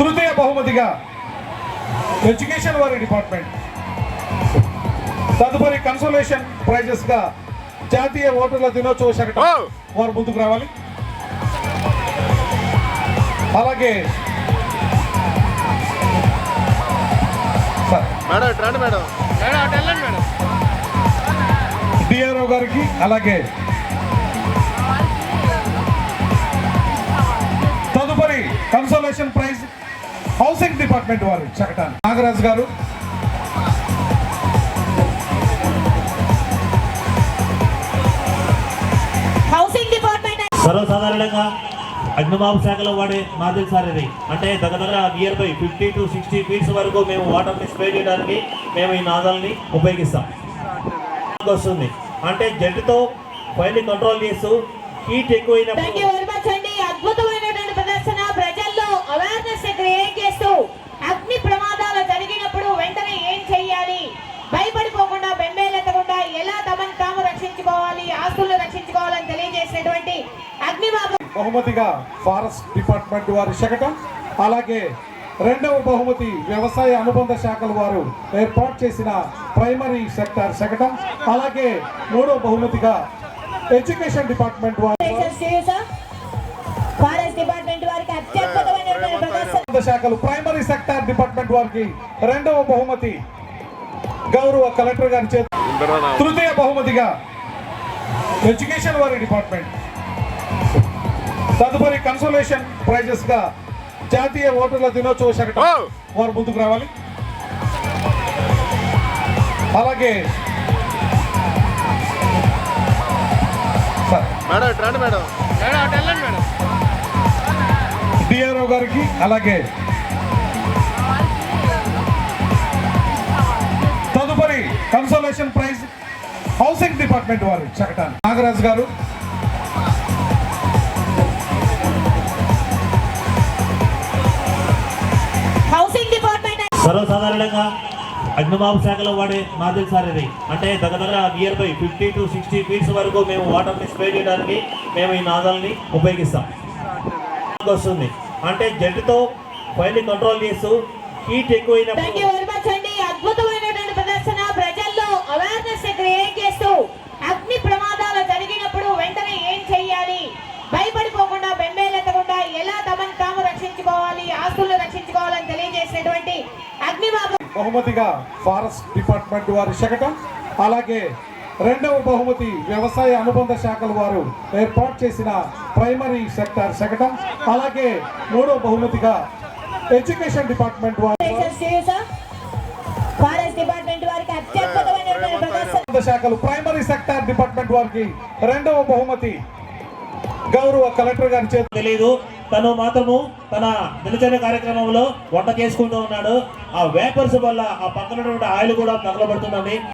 తృతీయ బహుమతిగా ఎడ్యుకేషన్ వారి డిపార్ట్మెంట్. తదుపరి కన్సోలేషన్ ప్రైజెస్గా జాతీయ ఓటర్ల దినోత్సవ శాఖ వారు ముందుకు రావాలి. అలాగే సార్. మేడం ఇటు రండి మేడం. మేడం అటు వెళ్ళండి మేడం. డిఆర్ఓ గారికి అలాగే హౌసింగ్ డిపార్ట్మెంట్ వారు చకటాన్ నాగరాజ్ గారు. హౌసింగ్ డిపార్ట్మెంట్ సర్వసాధారణంగా అగ్నిమాపక శాఖలో వాడే మాదిరి సార్ ఇది. అంటే దగ్గర దగ్గర near by fifty to sixty feets వరకు మేము వాటర్ని స్ప్రే చేయడానికి మేము ఈ నాదాలని ఉపయోగిస్తాం. వస్తుంది. అంటే జట్టుతో ఫైర్ని కంట్రోల్ చేస్తూ హీట్ ఎక్కువైనప్పుడు బహుమతిగా ఫారెస్ట్ డిపార్ట్మెంట్ వారి శకటం అలాగే రెండవ బహుమతి వ్యవసాయ అనుబంధ శాఖల వారు ఏర్పాటు చేసిన ప్రైమరీ సెక్టార్ శకటం అలాగే మూడవ బహుమతిగా ఎడ్యుకేషన్ డిపార్ట్మెంట్ వారు శాఖలు ప్రైమరీ సెక్టార్ డిపార్ట్మెంట్ వారికి రెండవ బహుమతి గౌరవ కలెక్టర్ గారి చేత తృతీయ బహుమతిగా ఎడ్యుకేషన్ వారి డిపార్ట్మెంట్. తదుపరి కన్సోలేషన్ ప్రైజెస్గా జాతీయ ఓటర్ల దినోత్సవ శాఖ వారు ముందుకు రావాలి. అలాగే సార్. Madam madam. డిఆర్ఓ గారికి అలాగే తదుపరి కన్సోలేషన్ ప్రైజ్ హౌసింగ్ డిపార్ట్మెంట్ వారు చకటాన్ నాగరాజ్ గారు సర్వసాధారణంగా అగ్నిమాపక శాఖలో వాడే మాదిరి సార్ ఇది. అంటే దగ్గర దగ్గర near by fifty to sixty feets వరకు మేము వాటర్ని స్ప్రే చేయడానికి మేము ఈ నాదాలని ఉపయోగిస్తాం. వస్తుంది. అంటే జట్టుతో ఫైర్ని కంట్రోల్ చేస్తూ హీట్ ఎక్కువైనప్పుడు బహుమతిగా ఫారెస్ట్ డిపార్ట్మెంట్ వారి శకటం అలాగే రెండవ బహుమతి వ్యవసాయ అనుబంధ శాఖల వారు ఏర్పాటు చేసిన ప్రైమరీ సెక్టార్ శకటం అలాగే మూడవ బహుమతిగా ఎడ్యుకేషన్ డిపార్ట్మెంట్ వారు ఫారెస్ట్ డిపార్ట్మెంట్ వారికి అత్యద్భుతమైనటువంటి ప్రదర్శన అనుబంధ శాఖలు ప్రైమరీ సెక్టార్ డిపార్ట్మెంట్ వారికి రెండవ బహుమతి గౌరవ కలెక్టర్ గారి చేత తెలియదు తను మాత్రము తన దినచర్య కార్యక్రమంలో వంట చేసుకుంటూ ఉన్నాడు. ఆ వేపర్స్ వల్ల ఆ పక్కన ఆయిల్ కూడా తగలబడుతుందండి